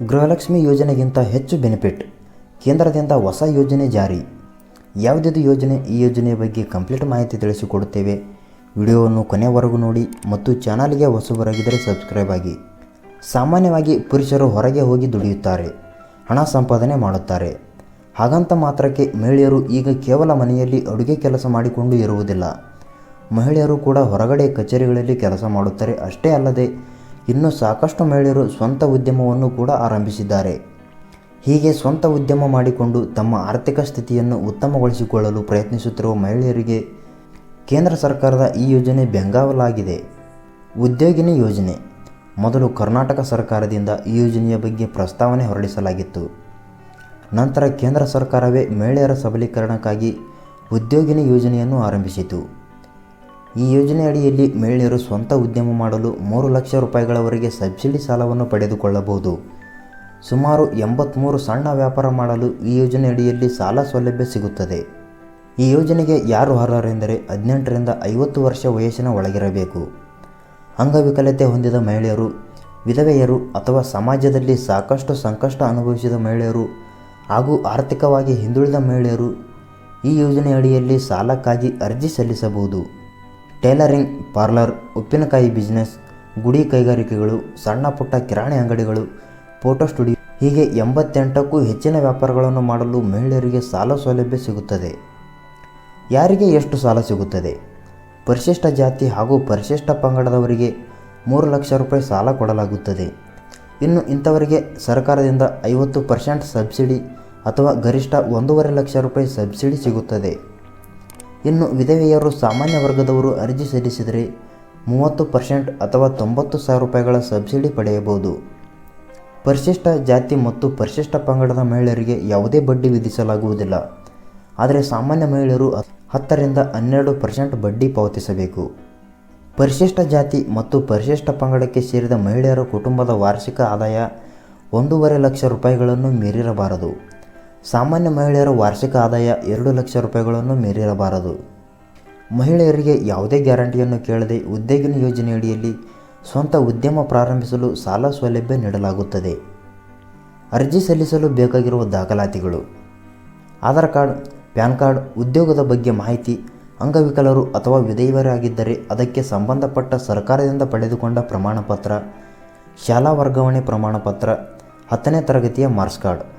ಗೃಹಲಕ್ಷ್ಮಿ ಯೋಜನೆಗಿಂತ ಹೆಚ್ಚು ಬೆನಿಫಿಟ್. ಕೇಂದ್ರದಿಂದ ಹೊಸ ಯೋಜನೆ ಜಾರಿ. ಯಾವುದಿದು ಯೋಜನೆ, ಈ ಯೋಜನೆಯ ಬಗ್ಗೆ ಕಂಪ್ಲೀಟ್ ಮಾಹಿತಿ ತಿಳಿಸಿಕೊಡುತ್ತೇವೆ. ವಿಡಿಯೋವನ್ನು ಕೊನೆವರೆಗೂ ನೋಡಿ ಮತ್ತು ಚಾನಲ್ಗೆ ಹೊಸಬರಾಗಿದ್ದರೆ ಸಬ್ಸ್ಕ್ರೈಬ್ ಆಗಿ. ಸಾಮಾನ್ಯವಾಗಿ ಪುರುಷರು ಹೊರಗೆ ಹೋಗಿ ದುಡಿಯುತ್ತಾರೆ, ಹಣ ಸಂಪಾದನೆ ಮಾಡುತ್ತಾರೆ. ಹಾಗಂತ ಮಾತ್ರಕ್ಕೆ ಮಹಿಳೆಯರು ಈಗ ಕೇವಲ ಮನೆಯಲ್ಲಿ ಅಡುಗೆ ಕೆಲಸ ಮಾಡಿಕೊಂಡು ಇರುವುದಿಲ್ಲ. ಮಹಿಳೆಯರು ಕೂಡ ಹೊರಗಡೆ ಕಚೇರಿಗಳಲ್ಲಿ ಕೆಲಸ ಮಾಡುತ್ತಾರೆ, ಅಷ್ಟೇ ಅಲ್ಲದೆ ಇನ್ನು ಸಾಕಷ್ಟು ಮಹಿಳೆಯರು ಸ್ವಂತ ಉದ್ಯಮವನ್ನು ಕೂಡ ಆರಂಭಿಸಿದ್ದಾರೆ. ಹೀಗೆ ಸ್ವಂತ ಉದ್ಯಮ ಮಾಡಿಕೊಂಡು ತಮ್ಮ ಆರ್ಥಿಕ ಸ್ಥಿತಿಯನ್ನು ಉತ್ತಮಗೊಳಿಸಿಕೊಳ್ಳಲು ಪ್ರಯತ್ನಿಸುತ್ತಿರುವ ಮಹಿಳೆಯರಿಗೆ ಕೇಂದ್ರ ಸರ್ಕಾರದ ಈ ಯೋಜನೆ ಬೆಂಗಾವಲಾಗಿದೆ. ಉದ್ಯೋಗಿನಿ ಯೋಜನೆ. ಮೊದಲು ಕರ್ನಾಟಕ ಸರ್ಕಾರದಿಂದ ಈ ಯೋಜನೆಯ ಬಗ್ಗೆ ಪ್ರಸ್ತಾವನೆ ಹೊರಡಿಸಲಾಗಿತ್ತು. ನಂತರ ಕೇಂದ್ರ ಸರ್ಕಾರವೇ ಮಹಿಳೆಯರ ಸಬಲೀಕರಣಕ್ಕಾಗಿ ಉದ್ಯೋಗಿನಿ ಯೋಜನೆಯನ್ನು ಆರಂಭಿಸಿತು. ಈ ಯೋಜನೆ ಅಡಿಯಲ್ಲಿ ಮಹಿಳೆಯರು ಸ್ವಂತ ಉದ್ಯಮ ಮಾಡಲು ಮೂರು ಲಕ್ಷ ರೂಪಾಯಿಗಳವರೆಗೆ ಸಬ್ಸಿಡಿ ಸಾಲವನ್ನು ಪಡೆದುಕೊಳ್ಳಬಹುದು. ಸುಮಾರು ಎಂಬತ್ತ್ಮೂರು ಸಣ್ಣ ವ್ಯಾಪಾರ ಮಾಡಲು ಈ ಯೋಜನೆ ಅಡಿಯಲ್ಲಿ ಸಾಲ ಸೌಲಭ್ಯ ಸಿಗುತ್ತದೆ. ಈ ಯೋಜನೆಗೆ ಯಾರು ಅರ್ಹರೆಂದರೆ ಹದಿನೆಂಟರಿಂದ ಐವತ್ತು ವರ್ಷ ವಯಸ್ಸಿನ ಒಳಗಿರಬೇಕು. ಅಂಗವಿಕಲತೆ ಹೊಂದಿದ ಮಹಿಳೆಯರು, ವಿಧವೆಯರು ಅಥವಾ ಸಮಾಜದಲ್ಲಿ ಸಾಕಷ್ಟು ಸಂಕಷ್ಟ ಅನುಭವಿಸಿದ ಮಹಿಳೆಯರು ಹಾಗೂ ಆರ್ಥಿಕವಾಗಿ ಹಿಂದುಳಿದ ಮಹಿಳೆಯರು ಈ ಯೋಜನೆ ಅಡಿಯಲ್ಲಿ ಸಾಲಕ್ಕಾಗಿ ಅರ್ಜಿ ಸಲ್ಲಿಸಬಹುದು. ಟೈಲರಿಂಗ್, ಪಾರ್ಲರ್, ಉಪ್ಪಿನಕಾಯಿ ಬಿಸ್ನೆಸ್, ಗುಡಿ ಕೈಗಾರಿಕೆಗಳು, ಸಣ್ಣ ಪುಟ್ಟ ಕಿರಾಣಿ ಅಂಗಡಿಗಳು, ಫೋಟೋ ಸ್ಟುಡಿಯೋ. ಹೀಗೆ ಎಂಬತ್ತೆಂಟಕ್ಕೂ ಹೆಚ್ಚಿನ ವ್ಯಾಪಾರಗಳನ್ನು ಮಾಡಲು ಮಹಿಳೆಯರಿಗೆ ಸಾಲ ಸೌಲಭ್ಯ ಸಿಗುತ್ತದೆ. ಯಾರಿಗೆ ಎಷ್ಟು ಸಾಲ ಸಿಗುತ್ತದೆ? ಪರಿಶಿಷ್ಟ ಜಾತಿ ಹಾಗೂ ಪರಿಶಿಷ್ಟ ಪಂಗಡದವರಿಗೆ ಮೂರು ಲಕ್ಷ ರೂಪಾಯಿ ಸಾಲ ಕೊಡಲಾಗುತ್ತದೆ. ಇನ್ನು ಇಂಥವರಿಗೆ ಸರ್ಕಾರದಿಂದ ಐವತ್ತು ಪರ್ಸೆಂಟ್ ಸಬ್ಸಿಡಿ ಅಥವಾ ಗರಿಷ್ಠ ಒಂದೂವರೆ ಲಕ್ಷ ರೂಪಾಯಿ ಸಬ್ಸಿಡಿ ಸಿಗುತ್ತದೆ. ಇನ್ನು ವಿಧವೆಯರು ಸಾಮಾನ್ಯ ವರ್ಗದವರು ಅರ್ಜಿ ಸಲ್ಲಿಸಿದರೆ ಮೂವತ್ತು ಪರ್ಸೆಂಟ್ ಅಥವಾ ತೊಂಬತ್ತು ಸಾವಿರ ರೂಪಾಯಿಗಳ ಸಬ್ಸಿಡಿ ಪಡೆಯಬಹುದು. ಪರಿಶಿಷ್ಟ ಜಾತಿ ಮತ್ತು ಪರಿಶಿಷ್ಟ ಪಂಗಡದ ಮಹಿಳೆಯರಿಗೆ ಯಾವುದೇ ಬಡ್ಡಿ ವಿಧಿಸಲಾಗುವುದಿಲ್ಲ. ಆದರೆ ಸಾಮಾನ್ಯ ಮಹಿಳೆಯರು ಹತ್ತರಿಂದ ಹನ್ನೆರಡು ಪರ್ಸೆಂಟ್ ಬಡ್ಡಿ ಪಾವತಿಸಬೇಕು. ಪರಿಶಿಷ್ಟ ಜಾತಿ ಮತ್ತು ಪರಿಶಿಷ್ಟ ಪಂಗಡಕ್ಕೆ ಸೇರಿದ ಮಹಿಳೆಯರ ಕುಟುಂಬದ ವಾರ್ಷಿಕ ಆದಾಯ ಒಂದೂವರೆ ಲಕ್ಷ ರೂಪಾಯಿಗಳನ್ನು ಮೀರಿರಬಾರದು. ಸಾಮಾನ್ಯ ಮಹಿಳೆಯರ ವಾರ್ಷಿಕ ಆದಾಯ ಎರಡು ಲಕ್ಷ ರೂಪಾಯಿಗಳನ್ನು ಮೀರಿರಬಾರದು. ಮಹಿಳೆಯರಿಗೆ ಯಾವುದೇ ಗ್ಯಾರಂಟಿಯನ್ನು ಕೇಳದೆ ಉದ್ಯೋಗಿನ ಯೋಜನೆಯಡಿಯಲ್ಲಿ ಸ್ವಂತ ಉದ್ಯಮ ಪ್ರಾರಂಭಿಸಲು ಸಾಲ ಸೌಲಭ್ಯ ನೀಡಲಾಗುತ್ತದೆ. ಅರ್ಜಿ ಸಲ್ಲಿಸಲು ಬೇಕಾಗಿರುವ ದಾಖಲಾತಿಗಳು. ಆಧಾರ್ ಕಾರ್ಡ್, ಪ್ಯಾನ್ ಕಾರ್ಡ್, ಉದ್ಯೋಗದ ಬಗ್ಗೆ ಮಾಹಿತಿ, ಅಂಗವಿಕಲರು ಅಥವಾ ವಿಧೇಯರಾಗಿದ್ದರೆ ಅದಕ್ಕೆ ಸಂಬಂಧಪಟ್ಟ ಸರ್ಕಾರದಿಂದ ಪಡೆದುಕೊಂಡ ಪ್ರಮಾಣಪತ್ರ, ಶಾಲಾ ವರ್ಗಾವಣೆ ಪ್ರಮಾಣಪತ್ರ, ಹತ್ತನೇ ತರಗತಿಯ ಮಾರ್ಕ್ಸ್ ಕಾರ್ಡ್.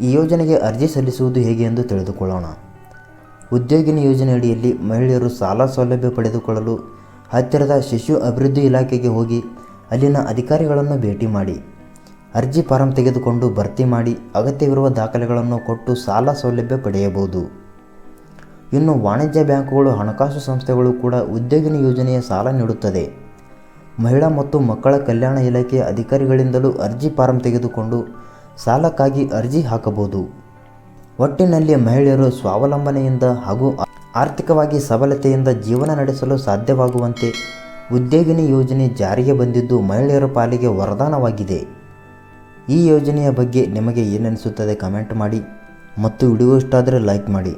ಈ ಯೋಜನೆಗೆ ಅರ್ಜಿ ಸಲ್ಲಿಸುವುದು ಹೇಗೆ ಎಂದು ತಿಳಿದುಕೊಳ್ಳೋಣ. ಉದ್ಯೋಗಿನಿ ಯೋಜನೆಯಡಿಯಲ್ಲಿ ಮಹಿಳೆಯರು ಸಾಲ ಸೌಲಭ್ಯ ಪಡೆದುಕೊಳ್ಳಲು ಹತ್ತಿರದ ಶಿಶು ಅಭಿವೃದ್ಧಿ ಇಲಾಖೆಗೆ ಹೋಗಿ ಅಲ್ಲಿನ ಅಧಿಕಾರಿಗಳನ್ನು ಭೇಟಿ ಮಾಡಿ. ಅರ್ಜಿ ಫಾರಂ ತೆಗೆದುಕೊಂಡು ಭರ್ತಿ ಮಾಡಿ ಅಗತ್ಯವಿರುವ ದಾಖಲೆಗಳನ್ನು ಕೊಟ್ಟು ಸಾಲ ಸೌಲಭ್ಯ ಪಡೆಯಬಹುದು. ಇನ್ನು ವಾಣಿಜ್ಯ ಬ್ಯಾಂಕುಗಳು ಹಣಕಾಸು ಸಂಸ್ಥೆಗಳು ಕೂಡ ಉದ್ಯೋಗಿನಿ ಯೋಜನೆಯ ಸಾಲ ನೀಡುತ್ತದೆ. ಮಹಿಳಾ ಮತ್ತು ಮಕ್ಕಳ ಕಲ್ಯಾಣ ಇಲಾಖೆಯ ಅಧಿಕಾರಿಗಳಿಂದಲೂ ಅರ್ಜಿ ಫಾರಂ ತೆಗೆದುಕೊಂಡು ಸಾಲಕ್ಕಾಗಿ ಅರ್ಜಿ ಹಾಕಬಹುದು. ಒಟ್ಟಿನಲ್ಲಿ ಮಹಿಳೆಯರು ಸ್ವಾವಲಂಬನೆಯಿಂದ ಹಾಗೂ ಆರ್ಥಿಕವಾಗಿ ಸಬಲತೆಯಿಂದ ಜೀವನ ನಡೆಸಲು ಸಾಧ್ಯವಾಗುವಂತೆ ಉದ್ಯೋಗಿನಿ ಯೋಜನೆ ಜಾರಿಗೆ ಬಂದಿದ್ದು ಮಹಿಳೆಯರ ಪಾಲಿಗೆ ವರದಾನವಾಗಿದೆ. ಈ ಯೋಜನೆಯ ಬಗ್ಗೆ ನಿಮಗೆ ಏನನಿಸುತ್ತದೆ ಕಮೆಂಟ್ ಮಾಡಿ ಮತ್ತು ವಿಡಿಯೋ ಇಷ್ಟ ಆದರೆ ಲೈಕ್ ಮಾಡಿ.